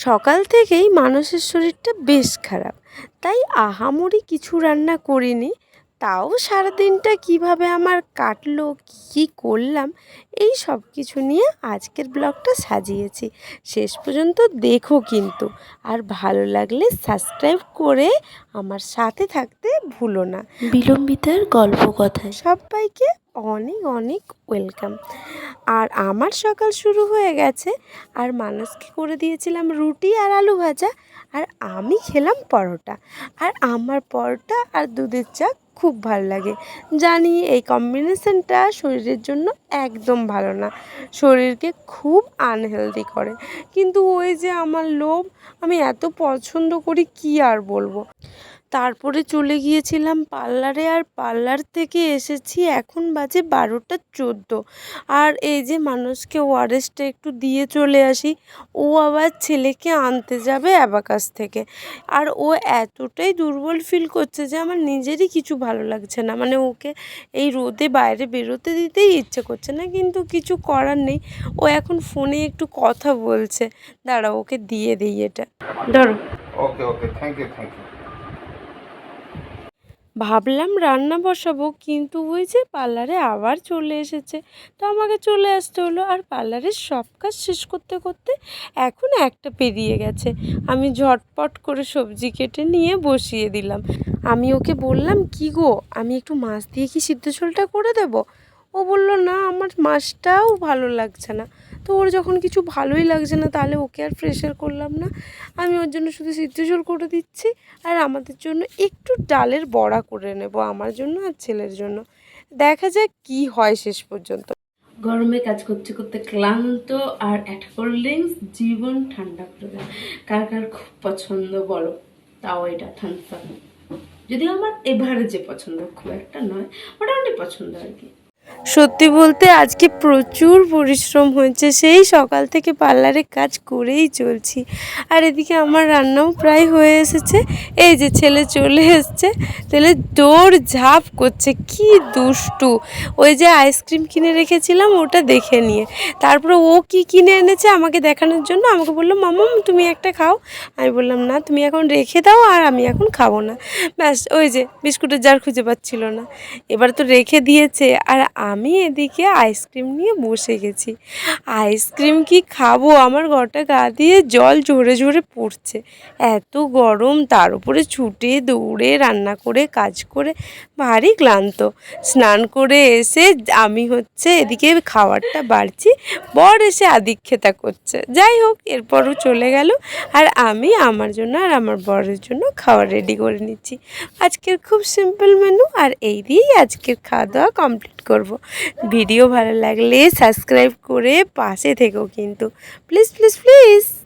সকাল থেকেই মানুষের শরীরটা বেশ খারাপ। তাই আহামরি কিছু রান্না করিনি। তাও সারাদিনটা কীভাবে আমার কাটলো কী করলাম এই সব কিছু নিয়ে আজকের ব্লগটা সাজিয়েছি। শেষ পর্যন্ত দেখো কিন্তু। আর ভালো লাগলে সাবস্ক্রাইব করে আমার সাথে থাকতে ভুলো না। বিলম্বিতার গল্প কথায়। সবাইকে অনেক অনেক ওয়েলকাম। আর আমার সকাল শুরু হয়ে গেছে। আর মানুষকে করে দিয়েছিলাম রুটি আর আলু ভাজা। আর আমি খেলাম পরোটা। আর আমার পরোটা আর দুধের চা খুব ভালো লাগে। জানি এই কম্বিনেশনটা শরীরের জন্য একদম ভালো না। শরীরকে খুব আনহেলদি করে। কিন্তু ওই যে আমার লোভ, আমি এত পছন্দ করি কি আর বলব? তারপরে চলে গিয়েছিলাম পার্লারে আর পার্লার থেকে এসেছি এখন বাজে বারোটা চোদ্দ। আর এই যে মানুষকে ওয়ারেসটা একটু দিয়ে চলে আসি, ও আবার ছেলেকে আনতে যাবে অ্যাবাকাস থেকে। আর ও এতটাই দুর্বল ফিল করছে যে আমার নিজেরই কিছু ভালো লাগছে না। মানে ওকে এই রোদে বাইরে বেরোতে দিতেই ইচ্ছে করছে না কিন্তু কিছু করার নেই। ও এখন ফোনে একটু কথা বলছে। দাঁড়া ওকে দিয়ে দিই এটা। ধরো। Okay okay thank you thank you ভাবলাম রান্না বসাবো, কিন্তু ওই যে পার্লারে আবার চলে এসেছে। তো আমাকে চলে আসতে হলো। আর পার্লারের সব কাজ শেষ করতে করতে এখন একটা পেরিয়ে গেছে। আমি ঝটপট করে সবজি কেটে নিয়ে বসিয়ে দিলাম। আমি ওকে বললাম, কি গো, আমি একটু মাছ দিয়ে কি সিদ্ধ ঝোলটা করে দেব? ও বলল, না, আমার মাছটাও ভালো লাগছে না। তো ওর যখন কিছু ভালোই লাগছে না, তাহলে ওকে আর প্রেশার করলাম না। আমি ওর জন্য শুধু সিদ্ধ ঝোল করে দিচ্ছি, আর আমাদের জন্য একটু ডালের বড়া করে নেব, আমার জন্য আর ছেলের জন্য। দেখা যাক কি হয় শেষ পর্যন্ত। গরমে কাজ করতে করতে ক্লান্ত আর একটা জীবন ঠান্ডা করে দেয়। কার কার খুব পছন্দ বলো? তাও এটা ঠান্ডা যদিও আমার এভারেজে পছন্দ খুব একটা নয় মোটামুটি পছন্দ আর কি। সত্যি বলতে আজকে প্রচুর পরিশ্রম হয়েছে, সেই সকাল থেকে পার্লারে কাজ করেই চলছি। আর এদিকে আমার রান্নাও প্রায় হয়ে এসেছে। এই যে ছেলে চলে এসছে, ছেলে দৌড় ঝাঁপ করছে, কি দুষ্টু। ওই যে আইসক্রিম কিনে রেখেছিলাম, ওটা দেখে নিয়ে। তারপরে ও কি কিনে এনেছে আমাকে দেখানোর জন্য, আমাকে বলল, মামা, তুমি একটা খাও। আমি বললাম, না, তুমি এখন রেখে দাও আর আমি এখন খাব না। ব্যাস, ওই যে বিস্কুটের জার খুঁজে পাচ্ছিল না। এবার তো রেখে দিয়েছে, আর আমি এদিকে আইসক্রিম নিয়ে বসে গেছি। আইসক্রিম কি খাব? আমার গটা গা দিয়ে জল ঝরে ঝরে পড়ছে। এত গরম, তার উপরে ছুটে দৌড়ে, রান্না করে, কাজ করে, ভারী ক্লান্ত। স্নান করে এসে আমি হচ্ছে এদিকে খাবারটা বাড়ছি। বর এসে আদিক্ষেতা করছে। যাই হোক এরপরও চলে গেল আর আমি আমার জন্য আর আমার বরের জন্য খাবার রেডি করে নিচ্ছি। আজকের খুব সিম্পল মেনু আর এই দিয়েই আজকের খাওয়া দাওয়া কমপ্লিট করব। ভিডিও ভালো লাগলে সাবস্ক্রাইব করে পাশে থেকো কিন্তু। Please please please.